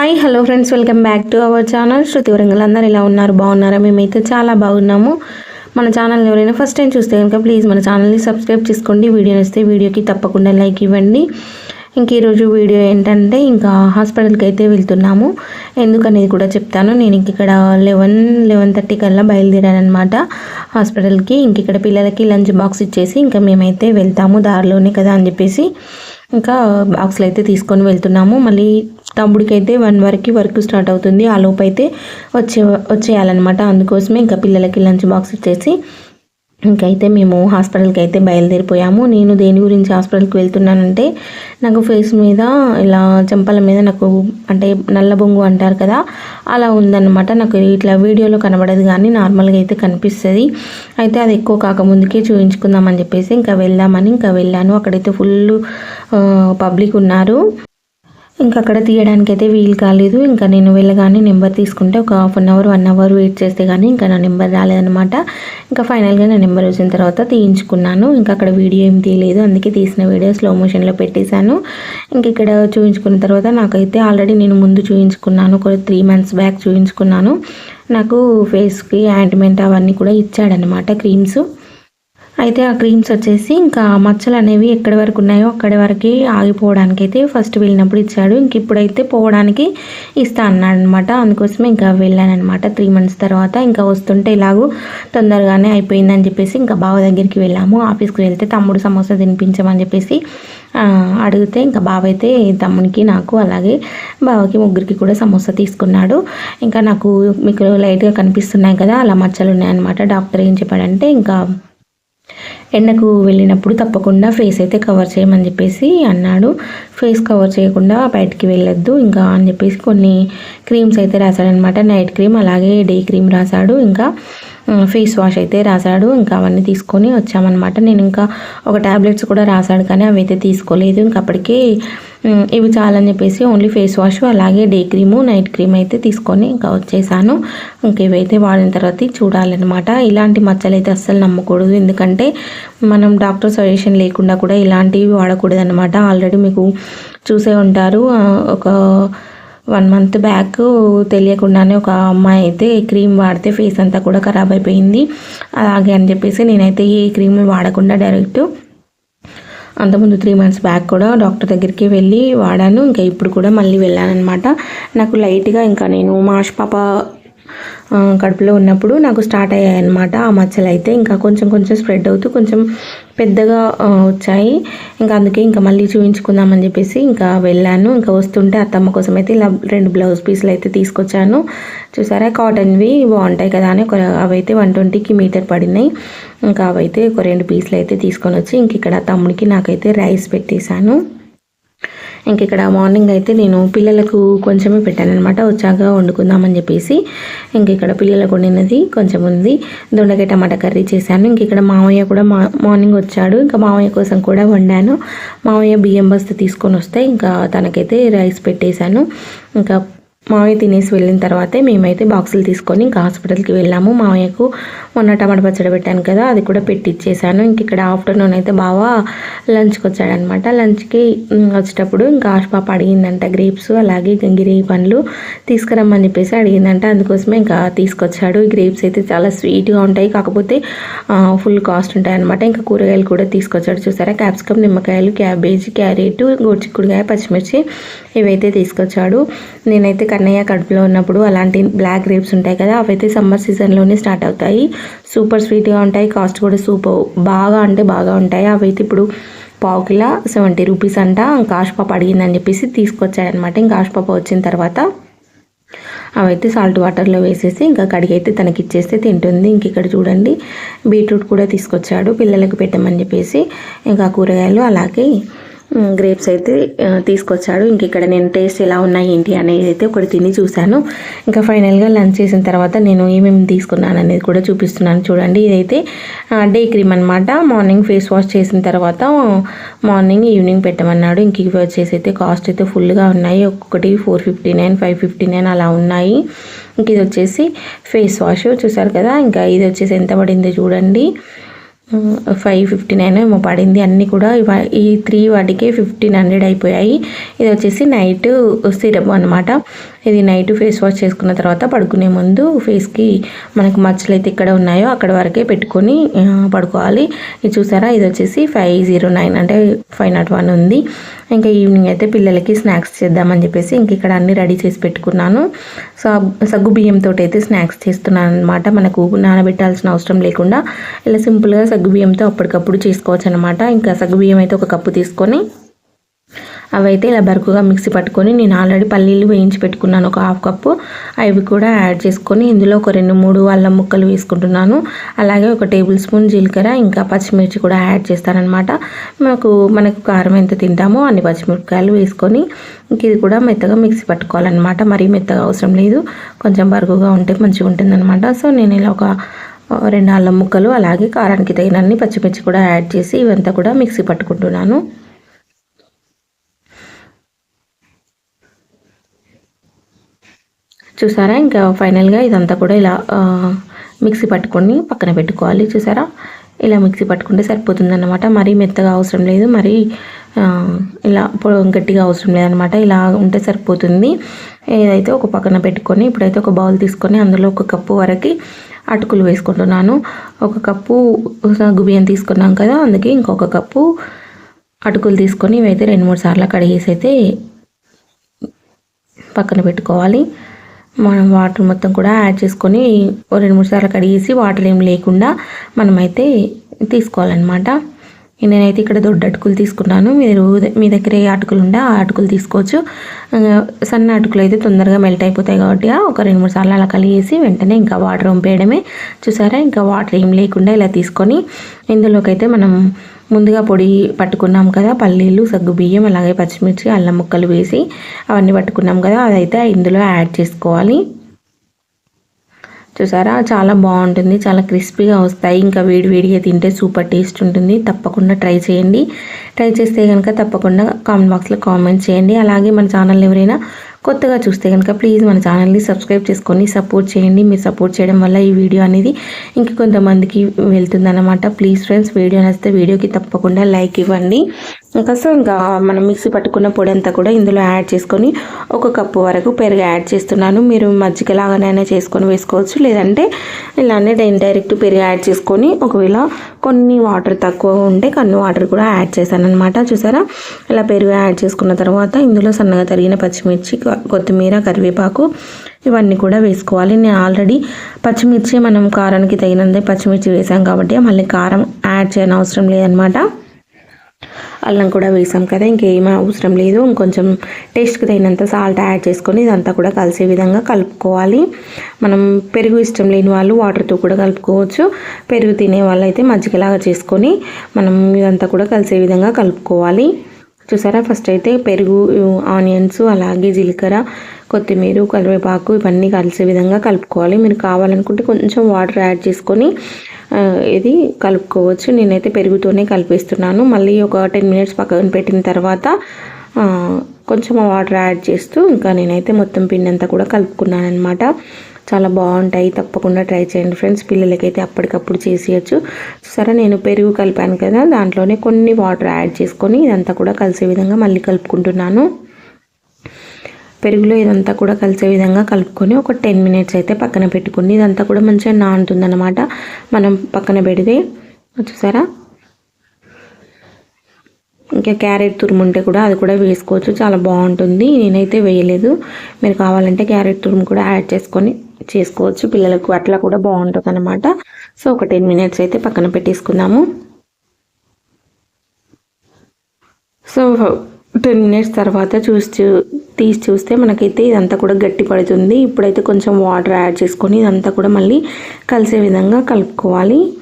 Hi hello friends welcome back to our channel. Shruthi Warangal అందరు ఇలా ఉన్నారు? బాగున్నారా? మేమైతే చాలా బాగున్నాము. మన ఛానల్ ఎవరైనా ఫస్ట్ టైం చూస్తే కనుక ప్లీజ్ మన ఛానల్ని సబ్స్క్రైబ్ చేసుకోండి. వీడియో వస్తే వీడియోకి తప్పకుండా లైక్ ఇవ్వండి. ఇంక ఈరోజు వీడియో ఏంటంటే ఇంకా హాస్పిటల్కి అయితే వెళ్తున్నాము. ఎందుకనేది కూడా చెప్తాను. నేను ఇంక ఇక్కడ లెవెన్ లెవెన్ థర్టీ కల్లా బయలుదేరానమాట హాస్పిటల్కి ఇంక ఇక్కడ పిల్లలకి లంచ్ బాక్స్ ఇచ్చేసి ఇంకా మేమైతే వెళ్తాము దారిలోనే కదా అని చెప్పేసి. ఇంకా బాక్స్లు అయితే తీసుకొని వెళ్తున్నాము. మళ్ళీ తమ్ముడికైతే వన్ వరకు వర్క్ స్టార్ట్ అవుతుంది. ఆ లోపు అయితే వచ్చే వచ్చేయాలన్నమాట. అందుకోసమే ఇంకా పిల్లలకి లంచ్ బాక్స్ ఇచ్చేసి ఇంకైతే మేము హాస్పిటల్కి అయితే బయలుదేరిపోయాము. నేను దేని గురించి హాస్పిటల్కి వెళ్తున్నానంటే నాకు ఫేస్ మీద ఇలా చెంపల మీద నాకు అంటే నల్ల బొంగు అంటారు కదా అలా ఉందన్నమాట. నాకు ఇట్లా వీడియోలో కనబడదు కానీ నార్మల్గా అయితే కనిపిస్తుంది. అయితే అది ఎక్కువ కాకముందుకే చూపించుకుందామని చెప్పేసి ఇంకా వెళ్దామని ఇంకా వెళ్ళాను. అక్కడైతే ఫుల్ పబ్లిక్ ఉన్నారు. ఇంకా అక్కడ తీయడానికి అయితే వీలు కాలేదు. ఇంకా నేను వెళ్ళగానే నెంబర్ తీసుకుంటే ఒక half an hour one hour wait చేస్తే కానీ ఇంకా నా నెంబర్ రాలేదనమాట ఇంకా ఫైనల్గా నా నెంబర్ వచ్చిన తర్వాత తీయించుకున్నాను. ఇంకా అక్కడ వీడియో ఏం తీయలేదు. అందుకే తీసిన వీడియో స్లో మోషన్లో పెట్టేశాను. ఇంక ఇక్కడ చూపించుకున్న తర్వాత నాకైతే ఆల్రెడీ నేను ముందు చూపించుకున్నాను ఒక త్రీ మంత్స్ బ్యాక్ చూపించుకున్నాను నాకు ఫేస్కి యాంటిమెంట్ అవన్నీ కూడా ఇచ్చాడనమాట క్రీమ్స్. అయితే ఆ క్రీమ్స్ వచ్చేసి ఇంకా మచ్చలు అనేవి ఎక్కడి వరకు ఉన్నాయో అక్కడి వరకు ఆగిపోవడానికి అయితే ఫస్ట్ వెళ్ళినప్పుడు ఇచ్చాడు. ఇంక ఇప్పుడైతే పోవడానికి ఇస్తా అన్నాడు అనమాట అందుకోసమే ఇంకా వెళ్ళానమాట త్రీ మంత్స్ తర్వాత. ఇంకా వస్తుంటే ఇలాగూ తొందరగానే అయిపోయిందని చెప్పేసి ఇంకా బావ దగ్గరికి వెళ్ళాము. ఆఫీస్కి వెళ్తే తమ్ముడు సమోసా తినిపించమని చెప్పేసి అడిగితే ఇంకా బావ అయితే తమ్మునికి నాకు అలాగే బావకి ముగ్గురికి కూడా సమోసా తీసుకున్నాడు. ఇంకా నాకు మీకు లైట్గా కనిపిస్తున్నాయి కదా అలా మచ్చలు ఉన్నాయన్నమాట. డాక్టర్ ఏం చెప్పాడంటే ఇంకా ఎండకు వెళ్ళినప్పుడు తప్పకుండా ఫేస్ అయితే కవర్ చేయమని చెప్పేసి అన్నాడు. ఫేస్ కవర్ చేయకుండా బయటికి వెళ్ళొద్దు. ఇంకా అని చెప్పేసి కొన్ని క్రీమ్స్ అయితే రాశాడనమాట. నైట్ క్రీమ్ అలాగే డే క్రీమ్ రాశాడు. ఇంకా ఫేస్ వాష్ అయితే రాశాడు. ఇంకా అవన్నీ తీసుకొని వచ్చామన్నమాట. నేను ఇంకా ఒక ట్యాబ్లెట్స్ కూడా రాశాడు కానీ అవి అయితే తీసుకోలేదు. ఇంక అప్పటికే ఇవి చాలని చెప్పేసి ఓన్లీ ఫేస్ వాష్ అలాగే డే క్రీము నైట్ క్రీమ్ అయితే తీసుకొని ఇంకా వచ్చేసాను. ఇంకేవైతే వాడిన తర్వాత చూడాలన్నమాట. ఇలాంటి మచ్చలు అయితే అస్సలు నమ్మకూడదు. ఎందుకంటే మనం డాక్టర్ సజెషన్ లేకుండా కూడా ఇలాంటివి వాడకూడదు అనమాట ఆల్రెడీ మీకు చూసే ఉంటారు. ఒక వన్ మంత్ బ్యాక్ తెలియకుండానే ఒక అమ్మాయి అయితే క్రీమ్ వాడితే ఫేస్ అంతా కూడా ఖరాబ్ అయిపోయింది. అలాగే అని చెప్పేసి నేనైతే ఈ క్రీమ్ వాడకుండా డైరెక్ట్ అంతకుముందు త్రీ మంత్స్ బ్యాక్ కూడా డాక్టర్ దగ్గరికి వెళ్ళి వాడాను. ఇంకా ఇప్పుడు కూడా మళ్ళీ వెళ్ళాను అనమాట నాకు లైట్గా ఇంకా నేను మాష్ పాప కడుపులో ఉన్నప్పుడు నాకు స్టార్ట్ అయ్యాయి అనమాట ఆ మచ్చలు అయితే ఇంకా కొంచెం కొంచెం స్ప్రెడ్ అవుతూ కొంచెం పెద్దగా వచ్చాయి. ఇంకా అందుకే ఇంకా మళ్ళీ చూపించుకుందామని చెప్పేసి ఇంకా వెళ్ళాను. ఇంకా వస్తుంటే అత్తమ్మ కోసం అయితే ఇలా రెండు బ్లౌజ్ పీసులు అయితే తీసుకొచ్చాను. చూసారా? కాటన్వి బాగుంటాయి కదా అని ఒక అవైతే వన్ ట్వంటీకి మీటర్ పడినాయి. ఇంకా అవైతే ఒక రెండు పీసులు అయితే తీసుకొని వచ్చి ఇంక ఇక్కడ తమ్ముడికి నాకైతే రైస్ పెట్టేశాను. ఇంక ఇక్కడ మార్నింగ్ అయితే నేను పిల్లలకు కొంచెమే పెట్టాను అనమాట వచ్చాక వండుకుందామని చెప్పేసి ఇంక ఇక్కడ పిల్లలకు వండినది కొంచెం ఉంది. దొండకాయ టమాటా కర్రీ చేశాను. ఇంక ఇక్కడ మామయ్య కూడా మా మార్నింగ్ వచ్చాడు. ఇంకా మామయ్య కోసం కూడా వండాను. మామయ్య బియ్యం బస్తా తీసుకొని వస్తే ఇంకా తనకైతే రైస్ పెట్టేశాను. ఇంకా మామయ్య తినేసి వెళ్ళిన తర్వాతే మేమైతే బాక్సులు తీసుకొని ఇంకా హాస్పిటల్కి వెళ్ళాము. మామయ్యకు మొన్న టమాటా పచ్చడి పెట్టాను కదా అది కూడా పెట్టిచ్చేసాను. ఇంక ఇక్కడ ఆఫ్టర్నూన్ అయితే బాగా లంచ్కి వచ్చాడనమాట. లంచ్కి వచ్చేటప్పుడు ఇంకా ఆశపాప అడిగిందంట గ్రేప్స్ అలాగే గంగిరేయి పండ్లు తీసుకురమ్మని చెప్పేసి అడిగిందంట. అందుకోసమే ఇంకా తీసుకొచ్చాడు. ఈ గ్రేప్స్ అయితే చాలా స్వీట్గా ఉంటాయి. కాకపోతే ఫుల్ కాస్ట్ ఉంటాయి అనమాట ఇంకా కూరగాయలు కూడా తీసుకొచ్చాడు. చూసారా? క్యాప్సికమ్ నిమ్మకాయలు క్యాబేజ్ క్యారెట్ గోచిక్కుడుకాయ పచ్చిమిర్చి ఇవైతే తీసుకొచ్చాడు. నేనైతే కన్నయ్య కడుపులో ఉన్నప్పుడు అలాంటి బ్లాక్ గ్రేప్స్ ఉంటాయి కదా అవైతే సమ్మర్ సీజన్లోనే స్టార్ట్ అవుతాయి. సూపర్ స్వీట్గా ఉంటాయి. కాస్ట్ కూడా సూపర్. బాగా అంటే బాగా ఉంటాయి. అవైతే ఇప్పుడు పావు కిలో సెవెంటీ రూపీస్ అంట. ఇంకా ఆశపాప అడిగిందని చెప్పేసి తీసుకొచ్చాడనమాట. ఇంకా ఆశపాప వచ్చిన తర్వాత అవైతే సాల్ట్ వాటర్లో వేసేసి ఇంకా కడిగి అయితే తనకి ఇచ్చేస్తే తింటుంది. ఇంక ఇక్కడ చూడండి బీట్రూట్ కూడా తీసుకొచ్చాడు. పిల్లలకు పెట్టమని చెప్పేసి ఇంకా కూరగాయలు అలాగే గ్రేప్స్ అయితే తీసుకొచ్చాడు. ఇంక ఇక్కడ నేను టేస్ట్ ఎలా ఉన్నాయి ఏంటి అనేది అయితే ఒకటి తిని చూశాను. ఇంకా ఫైనల్గా లంచ్ చేసిన తర్వాత నేను ఏమేమి తీసుకున్నాను అనేది కూడా చూపిస్తున్నాను. చూడండి ఇదైతే డే క్రీమ్ అనమాట మార్నింగ్ ఫేస్ వాష్ చేసిన తర్వాత మార్నింగ్ ఈవినింగ్ పెట్టమన్నాడు. ఇంక ఇవి వచ్చేసి అయితే కాస్ట్ అయితే ఫుల్గా ఉన్నాయి. ఒక్కొక్కటి four fifty nine five fifty nine అలా ఉన్నాయి. ఇంక ఇది వచ్చేసి ఫేస్ వాష్ చూసారు కదా? ఇంకా ఇది వచ్చేసి ఎంత పడిందో చూడండి. ఫైవ్ ఫిఫ్టీ నైన్ ఏమో పడింది. అన్నీ కూడా ఈ త్రీ వాటికి ఫిఫ్టీన్ హండ్రెడ్ అయిపోయాయి. ఇది వచ్చేసి నైట్ సిరప్ అనమాట ఇది నైట్ ఫేస్ వాష్ చేసుకున్న తర్వాత పడుకునే ముందు ఫేస్కి మనకు మచ్చలు అయితే ఇక్కడ ఉన్నాయో అక్కడ వరకే పెట్టుకొని పడుకోవాలి. ఇది చూసారా? ఇది వచ్చేసి ఫైవ్ జీరో నైన్ అంటే ఫైవ్ నాట్ వన్ ఉంది. ఇంకా ఈవినింగ్ అయితే పిల్లలకి స్నాక్స్ చేద్దామని చెప్పేసి ఇంక ఇక్కడ అన్ని రెడీ చేసి పెట్టుకున్నాను. సగ్గు బియ్యంతో అయితే స్నాక్స్ చేస్తున్నాను అనమాట మనకు నానబెట్టాల్సిన అవసరం లేకుండా ఇలా సింపుల్గా సగ్గు బియ్యంతో అప్పటికప్పుడు చేసుకోవచ్చు అనమాట ఇంకా సగ్గు బియ్యం అయితే ఒక కప్పు తీసుకొని అవైతే ఇలా బరుకుగా మిక్సీ పట్టుకొని నేను ఆల్రెడీ పల్లీలు వేయించి పెట్టుకున్నాను. ఒక హాఫ్ కప్పు అవి కూడా యాడ్ చేసుకొని ఇందులో ఒక రెండు మూడు అల్లం ముక్కలు వేసుకుంటున్నాను. అలాగే ఒక టేబుల్ స్పూన్ జీలకర్ర ఇంకా పచ్చిమిర్చి కూడా యాడ్ చేస్తానన్నమాట. మాకు మనకు కారం ఎంత తింటామో అన్ని పచ్చిమిరపకాయలు వేసుకొని ఇంక ఇది కూడా మెత్తగా మిక్సీ పట్టుకోవాలన్నమాట. మరీ మెత్తగా అవసరం లేదు. కొంచెం బరుగుగా ఉంటే మంచిగా ఉంటుందన్నమాట. సో నేను ఇలా ఒక రెండు అల్లం ముక్కలు అలాగే కారానికి తగినన్ని పచ్చిమిర్చి కూడా యాడ్ చేసి ఇవంతా కూడా మిక్సీ పట్టుకుంటున్నాను. చూసారా? ఇంకా ఫైనల్గా ఇదంతా కూడా ఇలా మిక్సీ పట్టుకొని పక్కన పెట్టుకోవాలి. చూసారా? ఇలా మిక్సీ పట్టుకుంటే సరిపోతుందన్నమాట. మరీ మెత్తగా అవసరం లేదు. మరీ ఇలా పొ- గట్టిగా అవసరం లేదనమాట ఇలా ఉంటే సరిపోతుంది. ఏదైతే ఒక పక్కన పెట్టుకొని ఇప్పుడైతే ఒక బౌల్ తీసుకొని అందులో ఒక కప్పు వరకు అటుకులు వేసుకుంటున్నాను. ఒక కప్పు గుబియం తీసుకున్నాం కదా అందుకే ఇంకొక కప్పు అటుకులు తీసుకొని ఇవైతే రెండు మూడు సార్లు కడిగేసి అయితే పక్కన పెట్టుకోవాలి. మనం వాటర్ మొత్తం కూడా యాడ్ చేసుకొని ఓ రెండు మూడు సార్లు కడిగేసి వాటర్ ఏం లేకుండా మనమైతే తీసుకోవాలన్నమాట. నేనైతే ఇక్కడ దొడ్డ అటుకులు తీసుకున్నాను. మీరు మీ దగ్గర ఏ అటుకులు ఉంటే ఆ అటుకులు తీసుకోవచ్చు. సన్న అటుకులు అయితే తొందరగా మెల్ట్ అయిపోతాయి కాబట్టి ఒక రెండు మూడు సార్లు అలా కలిగేసి వెంటనే ఇంకా వాటర్ వంపేయడమే. చూసారా? ఇంకా వాటర్ ఏం లేకుండా ఇలా తీసుకొని ఇందులోకి అయితే మనం ముందుగా పొడి పట్టుకున్నాం కదా పల్లీలు సగ్గు బియ్యం అలాగే పచ్చిమిర్చి అల్లం ముక్కలు వేసి అవన్నీ పట్టుకున్నాం కదా అదైతే ఇందులో యాడ్ చేసుకోవాలి. చూసారా? చాలా బాగుంటుంది చాలా క్రిస్పీగా వస్తాయి. ఇంకా వేడివేడిగా తింటే సూపర్ టేస్ట్ ఉంటుంది. తప్పకుండా ట్రై చేయండి. ట్రై చేస్తే కనుక తప్పకుండా కామెంట్ బాక్స్లో కామెంట్ చేయండి. అలాగే మన ఛానల్ ఎవరైనా కొత్తగా చూస్తే కనుక ప్లీజ్ మన ఛానల్ని సబ్స్క్రైబ్ చేసుకొని సపోర్ట్ చేయండి. మీరు సపోర్ట్ చేయడం వల్ల ఈ వీడియో అనేది ఇంక కొంతమందికి వెళ్తుందన్నమాట. ప్లీజ్ ఫ్రెండ్స్ వీడియో నచ్చితే వీడియోకి తప్పకుండా లైక్ ఇవ్వండి. ఇంకా సో ఇంకా మనం మిక్సీ పట్టుకున్న పొడి అంతా కూడా ఇందులో యాడ్ చేసుకొని ఒక కప్పు వరకు పెరుగు యాడ్ చేస్తున్నాను. మీరు మజ్జిగ లాగానైనా చేసుకొని వేసుకోవచ్చు. లేదంటే ఇలానే డైరెక్ట్ పెరుగు యాడ్ చేసుకొని ఒకవేళ కొన్ని వాటర్ తక్కువ ఉంటే కొన్ని వాటర్ కూడా యాడ్ చేశాను అనమాట చూసారా? ఇలా పెరుగు యాడ్ చేసుకున్న తర్వాత ఇందులో సన్నగా తరిగిన పచ్చిమిర్చి కొత్తిమీర కరివేపాకు ఇవన్నీ కూడా వేసుకోవాలి. నేను ఆల్రెడీ పచ్చిమిర్చి మనం కారానికి తగినంత పచ్చిమిర్చి వేసాం కాబట్టి మళ్ళీ కారం యాడ్ చేయని అవసరం లేదనమాట అల్లం కూడా వేసాం కదా ఇంకేం అవసరం లేదు. ఇంకొంచెం టేస్ట్కి తగినంత సాల్ట్ యాడ్ చేసుకొని ఇదంతా కూడా కలిసే విధంగా కలుపుకోవాలి. మనం పెరుగు ఇష్టం లేని వాళ్ళు వాటర్తో కూడా కలుపుకోవచ్చు. పెరుగు తినే వాళ్ళు అయితే మజ్జిగలాగా చేసుకొని మనం ఇదంతా కూడా కలిసే విధంగా కలుపుకోవాలి. చూసారా? ఫస్ట్ అయితే పెరుగు ఆనియన్స్ అలాగే జీలకర్ర కొత్తిమీర కరివేపాకు ఇవన్నీ కలిసే విధంగా కలుపుకోవాలి. మీరు కావాలనుకుంటే కొంచెం వాటర్ యాడ్ చేసుకొని ఇది కలుపుకోవచ్చు. నేనైతే పెరుగుతోనే కలిపేస్తున్నాను. మళ్ళీ ఒక టెన్ మినిట్స్ పక్కన పెట్టిన తర్వాత కొంచెం వాటర్ యాడ్ చేస్తూ ఇంకా నేనైతే మొత్తం పిండి అంతా కూడా కలుపుకున్నాను అనమాట చాలా బాగుంటాయి. తప్పకుండా ట్రై చేయండి ఫ్రెండ్స్. పిల్లలకైతే అప్పటికప్పుడు చేసేయచ్చు. సరే నేను పెరుగు కలిపాను కదా దాంట్లోనే కొన్ని వాటర్ యాడ్ చేసుకొని ఇదంతా కూడా కలిసే విధంగా మళ్ళీ కలుపుకుంటున్నాను. పెరుగులో ఇదంతా కూడా కలిసే విధంగా కలుపుకొని ఒక టెన్ మినిట్స్ అయితే పక్కన పెట్టుకుని ఇదంతా కూడా మంచిగా నానుతుందన్నమాట. మనం పక్కన పెడితే చూసారా? ఇంకా క్యారెట్ తురుముంటే కూడా అది కూడా వేసుకోవచ్చు. చాలా బాగుంటుంది. నేనైతే వేయలేదు. మీరు కావాలంటే క్యారెట్ తురుము కూడా యాడ్ చేసుకొని చేసుకోవచ్చు. పిల్లలకు అట్లా కూడా బాగుంటుంది అనమాట సో ఒక టెన్ మినిట్స్ అయితే పక్కన పెట్టేసుకుందాము. సో టెన్ మినిట్స్ తర్వాత చూసి చూ- తీసి చూస్తే మనకైతే ఇదంతా కూడా గట్టి పడుతుంది. ఇప్పుడైతే కొంచెం వాటర్ యాడ్ చేసుకొని ఇదంతా కూడా మళ్ళీ కలిసే విధంగా కలుపుకోవాలి.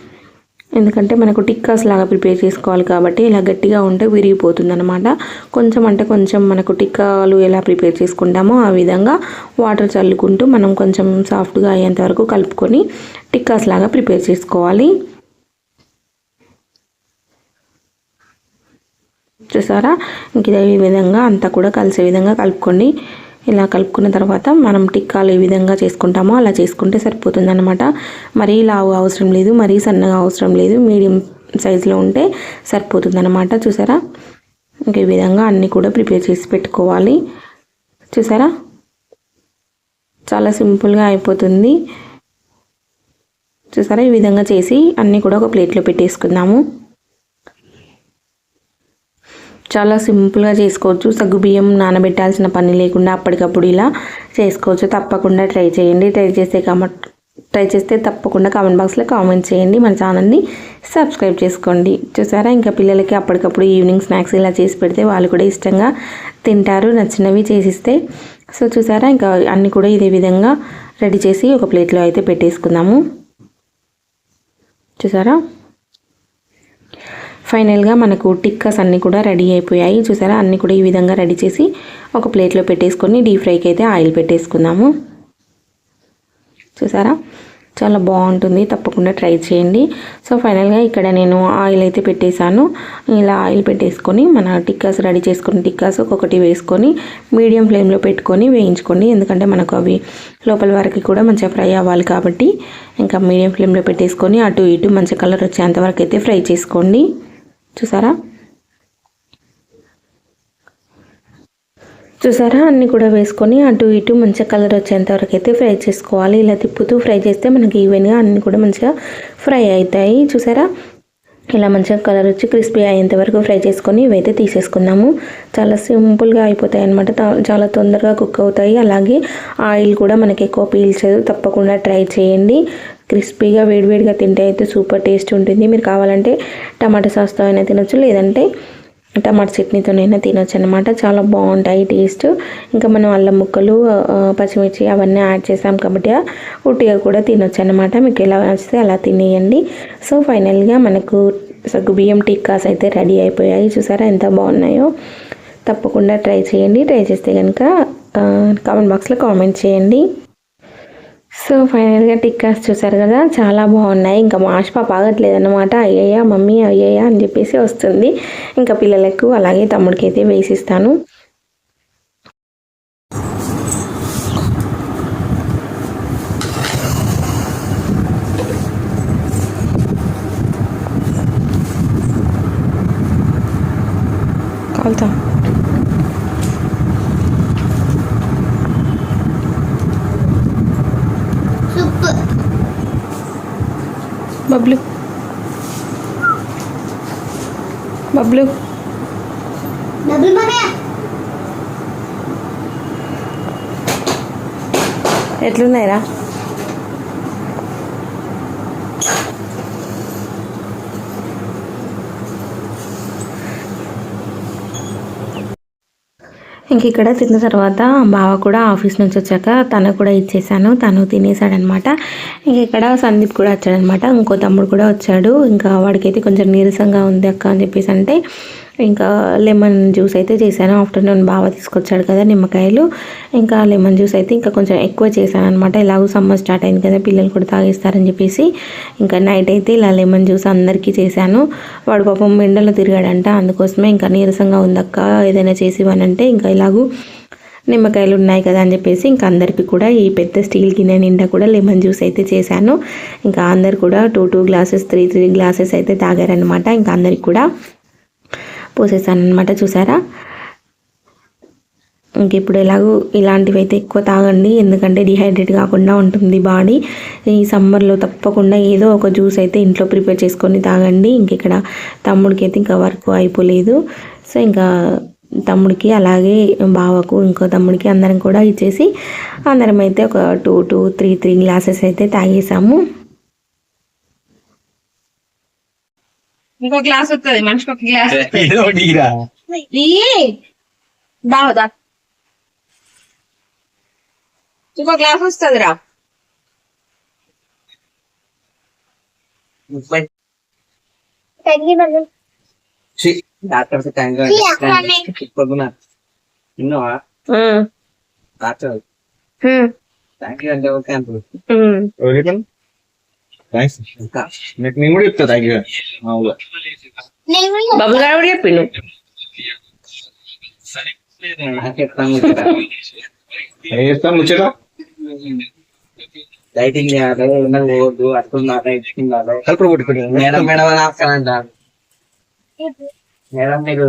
ఎందుకంటే మనకు టిక్కాస్ లాగా ప్రిపేర్ చేసుకోవాలి కాబట్టి ఇలా గట్టిగా ఉంటే విరిగిపోతుంది అనమాట కొంచెం అంటే కొంచెం మనకు టిక్కాలు ఎలా ప్రిపేర్ చేసుకుంటామో ఆ విధంగా వాటర్ చల్లుకుంటూ మనం కొంచెం సాఫ్ట్గా అయ్యేంత వరకు కలుపుకొని టిక్కాస్ లాగా ప్రిపేర్ చేసుకోవాలి. చూసారా? ఇంక ఇదే విధంగా అంతా కూడా కలిసే విధంగా కలుపుకోండి ఇలా కలుపుకున్న తర్వాత మనం టిక్కాలు ఏ విధంగా చేసుకుంటామో అలా చేసుకుంటే సరిపోతుంది అనమాట మరీ లావు అవసరం లేదు మరీ సన్నగా అవసరం లేదు మీడియం సైజులో ఉంటే సరిపోతుంది అనమాట చూసారా? ఇంక ఈ విధంగా అన్నీ కూడా ప్రిపేర్ చేసి పెట్టుకోవాలి. చూసారా? చాలా సింపుల్గా అయిపోతుంది. చూసారా? ఈ విధంగా చేసి అన్నీ కూడా ఒక ప్లేట్లో పెట్టేసుకుందాము. చాలా సింపుల్గా చేసుకోవచ్చు. సగ్గుబియ్యం నానబెట్టాల్సిన పని లేకుండా అప్పటికప్పుడు ఇలా చేసుకోవచ్చు. తప్పకుండా ట్రై చేయండి. ట్రై చేస్తే కామెంట్ ట్రై చేస్తే తప్పకుండా కామెంట్ బాక్స్లో కామెంట్ చేయండి. మన ఛానల్ని సబ్స్క్రైబ్ చేసుకోండి. చూసారా? ఇంకా పిల్లలకి అప్పటికప్పుడు ఈవినింగ్ స్నాక్స్ ఇలా చేసి పెడితే వాళ్ళు కూడా ఇష్టంగా తింటారు. నచ్చినవి చేసిస్తే. సో చూసారా? ఇంకా అన్నీ కూడా ఇదే విధంగా రెడీ చేసి ఒక ప్లేట్లో అయితే పెట్టేసుకుందాము. చూసారా? ఫైనల్గా మనకు టిక్కాస్ అన్నీ కూడా రెడీ అయిపోయాయి. చూసారా? అన్నీ కూడా ఈ విధంగా రెడీ చేసి ఒక ప్లేట్లో పెట్టేసుకొని డీప్ ఫ్రైకి అయితే ఆయిల్ పెట్టేసుకుందాము. చూసారా? చాలా బాగుంటుంది. తప్పకుండా ట్రై చేయండి. సో ఫైనల్గా ఇక్కడ నేను ఆయిల్ అయితే పెట్టేశాను. ఇలా ఆయిల్ పెట్టేసుకొని మన టిక్కాస్ రెడీ చేసుకుని టిక్కాస్ ఒక్కొక్కటి వేసుకొని మీడియం ఫ్లేమ్లో పెట్టుకొని వేయించుకోండి. ఎందుకంటే మనకు అవి లోపల వరకు కూడా మంచిగా ఫ్రై అవ్వాలి కాబట్టి ఇంకా మీడియం ఫ్లేమ్లో పెట్టేసుకొని అటు ఇటు మంచి కలర్ వచ్చేంత వరకు అయితే ఫ్రై చేసుకోండి. చూసారా? చూసారా? అన్నీ కూడా వేసుకొని అటు ఇటు మంచిగా కలర్ వచ్చేంత వరకు అయితే ఫ్రై చేసుకోవాలి. ఇలా తిప్పుతూ ఫ్రై చేస్తే మనకి ఈవెన్గా అన్నీ కూడా మంచిగా ఫ్రై అవుతాయి. చూసారా? ఇలా మంచిగా కలర్ వచ్చి క్రిస్పీ అయ్యేంత వరకు ఫ్రై చేసుకొని ఇవైతే తీసేసుకుందాము. చాలా సింపుల్గా అయిపోతాయి అనమాట చాలా తొందరగా కుక్ అవుతాయి. అలాగే ఆయిల్ కూడా మనకి ఎక్కువ పీల్చదు. తప్పకుండా ట్రై చేయండి. క్రిస్పీగా వేడివేడిగా తింటే అయితే సూపర్ టేస్ట్ ఉంటుంది. మీరు కావాలంటే టమాటా సాస్తో అయినా తినొచ్చు లేదంటే టమాటా చట్నీతోనైనా తినొచ్చు అనమాట చాలా బాగుంటాయి టేస్ట్. ఇంకా మనం అల్లం ముక్కలు పచ్చిమిర్చి అవన్నీ యాడ్ చేసాం కాబట్టి ఉట్టిగా కూడా తినొచ్చు అనమాట మీకు ఎలా నచ్చితే అలా తినేయండి. సో ఫైనల్గా మనకు సగ్గు బియ్యం టిక్కాస్ అయితే రెడీ అయిపోయాయి. చూసారా ఎంత బాగున్నాయో? తప్పకుండా ట్రై చేయండి. ట్రై చేస్తే కనుక కామెంట్ బాక్స్లో కామెంట్ చేయండి. సో ఫైనల్గా టిక్కాస్ చూసారు కదా చాలా బాగున్నాయి. ఇంకా మాష్ పాప ఆగట్లేదన్నమాట. అయ్యయ్యా మమ్మీ అయ్యయ్యా అని చెప్పేసి వస్తుంది. ఇంకా పిల్లలకు అలాగే తమ్ముడికి అయితే వేసిస్తాను. బబ్లు. బబ్లు. ఎట్లున్నాయిరా? ఇంక ఇక్కడ తిన్న తర్వాత బావ కూడా ఆఫీస్ నుంచి వచ్చాక తను కూడా ఇచ్చేసాను. తను తినేసాడనమాట. ఇంక ఇక్కడ సందీప్ కూడా వచ్చాడనమాట. ఇంకో తమ్ముడు కూడా వచ్చాడు. ఇంకా వాడికైతే కొంచెం నీరసంగా ఉంది అక్క అని చెప్పేసి అంటే ఇంకా లెమన్ జ్యూస్ అయితే చేశాను. ఆఫ్టర్నూన్ బాగా తీసుకొచ్చాడు కదా నిమ్మకాయలు. ఇంకా లెమన్ జ్యూస్ అయితే ఇంకా కొంచెం ఎక్కువ చేశాను అనమాట ఇలాగో సమ్మర్ స్టార్ట్ అయింది కదా పిల్లలు కూడా తాగేస్తారని చెప్పేసి ఇంకా నైట్ అయితే ఇలా లెమన్ జ్యూస్ అందరికీ చేశాను. వాడు పాపం ఎండలో తిరిగాడంట. అందుకోసమే ఇంకా నీరసంగా ఉందక్క ఏదైనా చేసి ఇవ్వనంటే ఇంకా ఇలాగూ నిమ్మకాయలు ఉన్నాయి కదా అని చెప్పేసి ఇంకా అందరికీ కూడా ఈ పెద్ద స్టీల్ గిన్నె నిండా కూడా లెమన్ జ్యూస్ అయితే చేశాను. ఇంకా అందరు కూడా two two glasses three three glasses అయితే తాగారనమాట ఇంకా అందరికి కూడా పోసేసాను అనమాట చూసారా? ఇంక ఇప్పుడు ఎలాగో ఇలాంటివి అయితే ఎక్కువ తాగండి ఎందుకంటే డిహైడ్రేట్ కాకుండా ఉంటుంది బాడీ. ఈ సమ్మర్లో తప్పకుండా ఏదో ఒక జ్యూస్ అయితే ఇంట్లో ప్రిపేర్ చేసుకొని తాగండి. ఇంక ఇక్కడ తమ్ముడికి అయితే ఇంకా వర్క్ అయిపోలేదు. సో ఇంకా తమ్ముడికి అలాగే బావకు ఇంకో తమ్ముడికి అందరం కూడా ఇచ్చేసి అందరం అయితే ఒక two two three three glasses అయితే తాగేసాము. ఇంకో గ్లాస్ వస్తుంది మనిషికి ఒక గ్లాస్. బావదా ఇంకో గ్లాస్ వస్తుంది రా డాక్టర్ డాక్టర్. థ్యాంక్ యూ అంటే ఓకే అంటారు థ్యాంక్స్ నీకు నేను కూడా చెప్తా థ్యాంక్ యూ మామూలుగా. గారు కూడా చెప్పిండు చెప్తాను ముచ్చట. ఏం చెప్తాను ముచ్చట? డైటింగ్ చేయాలి ఉన్నది పోవద్దు కొట్టుకుని మేడం మేడం అని ఆపుతానంట మేడం మీరు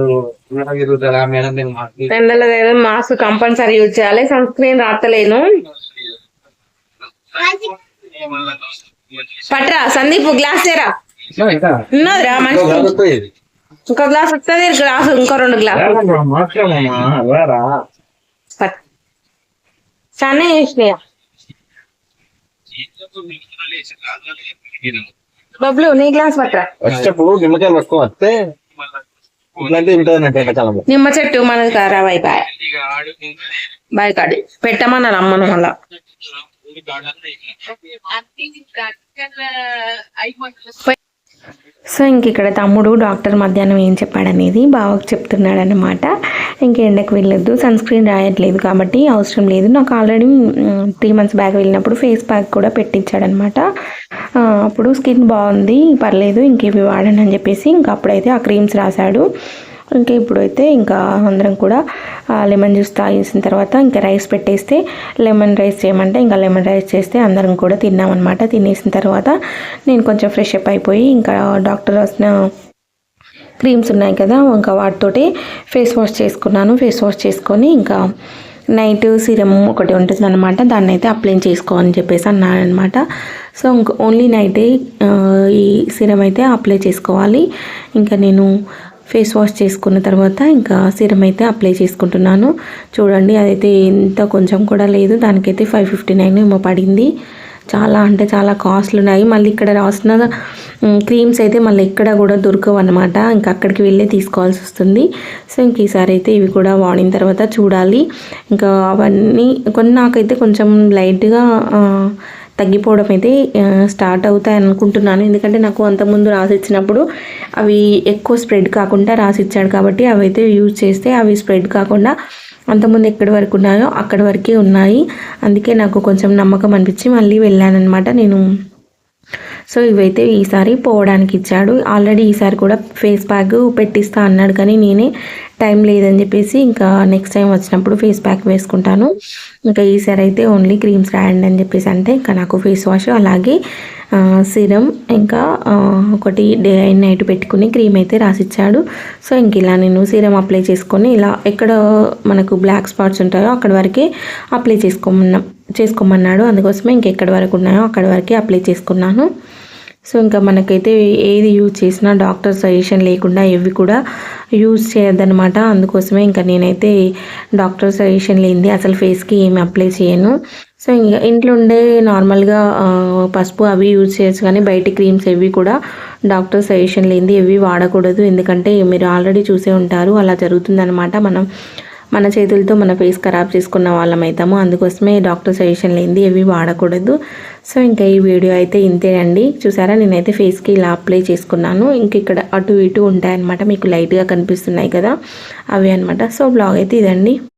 మేడం తిరుగుతారా? మేడం నేను మాకు ఎండలో ఏదో మాస్క్ కంపల్సరీ యూజ్ చేయాలి. సన్ స్క్రీన్ రాత్తలేను పట్రా సందీప్ గ్లాస్ తేరా? ఇంకా ఉన్నదిరా మంచి ఇంకో గ్లాస్ వస్తుంది గ్లాస్ ఇంకో రెండు గ్లాస్. చాలా చేసినాయా బబ్లు నీ గ్లాస్ పట్రా. వచ్చేప్పుడు నిమ్మకాయలు పట్టుకో వస్తే నిమ్మ చెట్టు మనది కారా బాయ్. బాయ్ బాయ్ కాడి. పెట్టమన్నారు అమ్మను మళ్ళా. సో ఇంక ఇక్కడ తమ్ముడు డాక్టర్ మధ్యాహ్నం ఏం చెప్పాడనేది బావకు చెప్తున్నాడు అనమాట ఇంక ఎండకు వెళ్ళొద్దు సన్ స్క్రీన్ రాయట్లేదు కాబట్టి అవసరం లేదు. నాకు ఆల్రెడీ త్రీ మంత్స్ బ్యాక్ వెళ్ళినప్పుడు ఫేస్ ప్యాక్ కూడా పెట్టించాడనమాట అప్పుడు స్కిన్ బాగుంది పర్లేదు ఇంక ఇవి వాడండి అని చెప్పేసి ఇంకా అప్పుడైతే ఆ క్రీమ్స్ రాశాడు. ఇంకా ఇప్పుడైతే ఇంకా అందరం కూడా లెమన్ జ్యూస్ తాగేసిన తర్వాత ఇంకా రైస్ పెట్టేస్తే లెమన్ రైస్ చేయమంటే ఇంకా లెమన్ రైస్ చేస్తే అందరం కూడా తిన్నామన్నమాట. తినేసిన తర్వాత నేను కొంచెం ఫ్రెష్ అప్ అయిపోయి ఇంకా డాక్టర్ రాసిన క్రీమ్స్ ఉన్నాయి కదా ఇంకా వాటితోటి ఫేస్ వాష్ చేసుకున్నాను. ఫేస్ వాష్ చేసుకొని ఇంకా నైట్ సిరం ఒకటి ఉంటుంది అనమాట దాన్ని అయితే అప్లై చేసుకోవాలని చెప్పేసి అన్నాను అనమాట సో ఇంక ఓన్లీ నైటే ఈ సిరం అయితే అప్లై చేసుకోవాలి. ఇంకా నేను ఫేస్ వాష్ చేసుకున్న తర్వాత ఇంకా సిరం అయితే అప్లై చేసుకుంటున్నాను. చూడండి అదైతే ఎంత కొంచెం కూడా లేదు. దానికైతే ఫైవ్ ఫిఫ్టీ నైన్ ఏమో పడింది. చాలా అంటే చాలా కాస్ట్లు ఉన్నాయి మళ్ళీ ఇక్కడ రాసిన క్రీమ్స్ అయితే మళ్ళీ ఎక్కడ కూడా దొరకవు అనమాట ఇంకా అక్కడికి వెళ్ళే తీసుకోవాల్సి వస్తుంది. సో ఇంక ఈసారి అయితే ఇవి కూడా వాడిన తర్వాత చూడాలి. ఇంకా అవన్నీ కొన్ని నాకైతే కొంచెం లైట్గా తగ్గిపోవడం అయితే స్టార్ట్ అవుతాయి అనుకుంటున్నాను. ఎందుకంటే నాకు అంతకుముందు రాసి ఇచ్చినప్పుడు అవి ఎక్కువ స్ప్రెడ్ కాకుండా రాసి ఇచ్చాడు కాబట్టి అవి అయితే యూజ్ చేస్తే అవి స్ప్రెడ్ కాకుండా అంతకుముందు ఎక్కడి వరకు ఉన్నాయో అక్కడి వరకే ఉన్నాయి. అందుకే నాకు కొంచెం నమ్మకం అనిపించి మళ్ళీ వెళ్ళానన్నమాట. నేను సో ఇవైతే ఈసారి పోవడానికి ఇచ్చాడు. ఆల్రెడీ ఈసారి కూడా ఫేస్ ప్యాక్ పెట్టిస్తా అన్నాడు కానీ నేనే టైం లేదని చెప్పేసి ఇంకా నెక్స్ట్ టైం వచ్చినప్పుడు ఫేస్ ప్యాక్ వేసుకుంటాను. ఇంకా ఈసారి అయితే ఓన్లీ క్రీమ్స్ రాయండి అని చెప్పేసి అంటే ఇంకా నాకు ఫేస్ వాష్ అలాగే సిరం ఇంకా ఒకటి డే అండ్ నైట్ పెట్టుకుని క్రీమ్ అయితే రాసిచ్చాడు. సో ఇంక ఇలా నేను సీరం అప్లై చేసుకొని ఇలా ఎక్కడ మనకు బ్లాక్ స్పాట్స్ ఉంటాయో అక్కడ వరకే అప్లై చేసుకోమన్నా చేసుకోమన్నాడు. అందుకోసమే ఇంకెక్కడి వరకు ఉన్నాయో అక్కడి వరకే అప్లై చేసుకున్నాను. సో ఇంకా మనకైతే ఏది యూజ్ చేసినా డాక్టర్ సజెషన్ లేకుండా ఇవి కూడా యూజ్ చేయొద్దనమాట అందుకోసమే ఇంకా నేనైతే డాక్టర్ సజెషన్ లేనిది అసలు ఫేస్కి ఏమి అప్లై చేయను. సో ఇంకా ఇంట్లో ఉండే నార్మల్గా పసుపు అవి యూజ్ చేయొచ్చు కానీ బయట క్రీమ్స్ ఇవి కూడా డాక్టర్ సజెషన్ లేనిది ఇవి వాడకూడదు. ఎందుకంటే మీరు ఆల్రెడీ చూసే ఉంటారు అలా జరుగుతుందనమాట మనం మన చేతులతో మన ఫేస్ ఖరాబ్ చేసుకున్న వాళ్ళం అవుతాము అందుకోసమే డాక్టర్ సజెషన్ లేనిది ఏవి వాడకూడదు. సో ఇంకా ఈ వీడియో అయితే ఇంతేనండి. చూసారా? నేనైతే ఫేస్కి ఇలా అప్లై చేసుకున్నాను. ఇంక ఇక్కడ అటు ఇటు ఉంటాయన్నమాట. మీకు లైట్గా కనిపిస్తున్నాయి కదా? అవి అనమాట సో బ్లాగ్ అయితే ఇదండి.